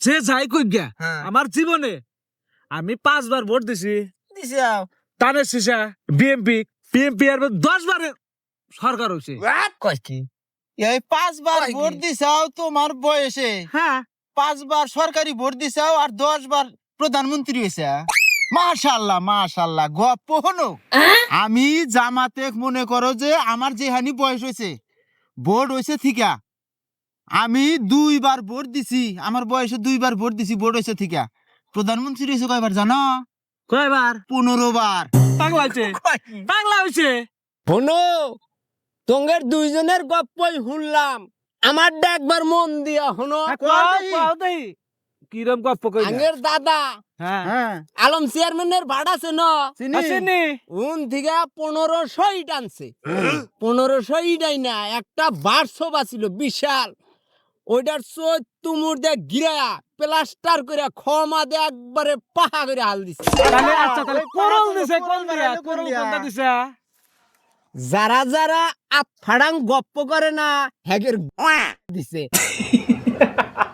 যে যাই কই গিয়া হ্যাঁ। আমার জীবনে আমি পাঁচবার ভোট দিছি। টানের শিশা বিএমপি বিএমপি আর দশ বারে সরকার হয়েছে কয় কি? এই পাঁচবার ভোট দিছাও তোমার বয়সে। হ্যাঁ। পাঁচবার সরকারি ভোট দিছাও আর দশ বার প্রধানমন্ত্রী হয়েছে মাশাল্লাহ মাশাল্লাহ গপ্প হলো আমি জামাতে মনে করো যে আমার যেহানি বয়স হয়েছে ভোট হয়েছে থিকা। আমি দুইবার ভোট দিছি আমার বয়সে দুইবার ভোট দিছি ভোট হয়েছে থিকা প্রধানমন্ত্রী হয়েছে কয়বার জানো? কয়বার? পনেরো বার পাগলা হয়েছে পাগলা হয়েছে তোঙ্গের দুইজনের গপ্পই শুনলাম। আমার একবার মন দিয়া শোনো। হ্যাঁ, কও, কও দেই। কিরম গপ্প কই আগের দাদা। হ্যাঁ। হ্যাঁ। আলম চেয়ারম্যানের ভাড়া আছে না? চিনি? উন থেকে পনেরোশো ইট আনছে পনেরোশো ইটাই না একটা বারশো বাছিল বিশাল। ওইটার চোখ তুমুর দিয়ে গিরা প্লাস্টার করে ক্ষমা দিয়ে একবারে পাহা করে হাল দিছে। তাহলে আচ্ছা তাহলে করল দিছে কোন দিয়া করল কোনটা দিছে? যারা যারা আফাড়াং গপ্প করে না হ্যাগের দিছে।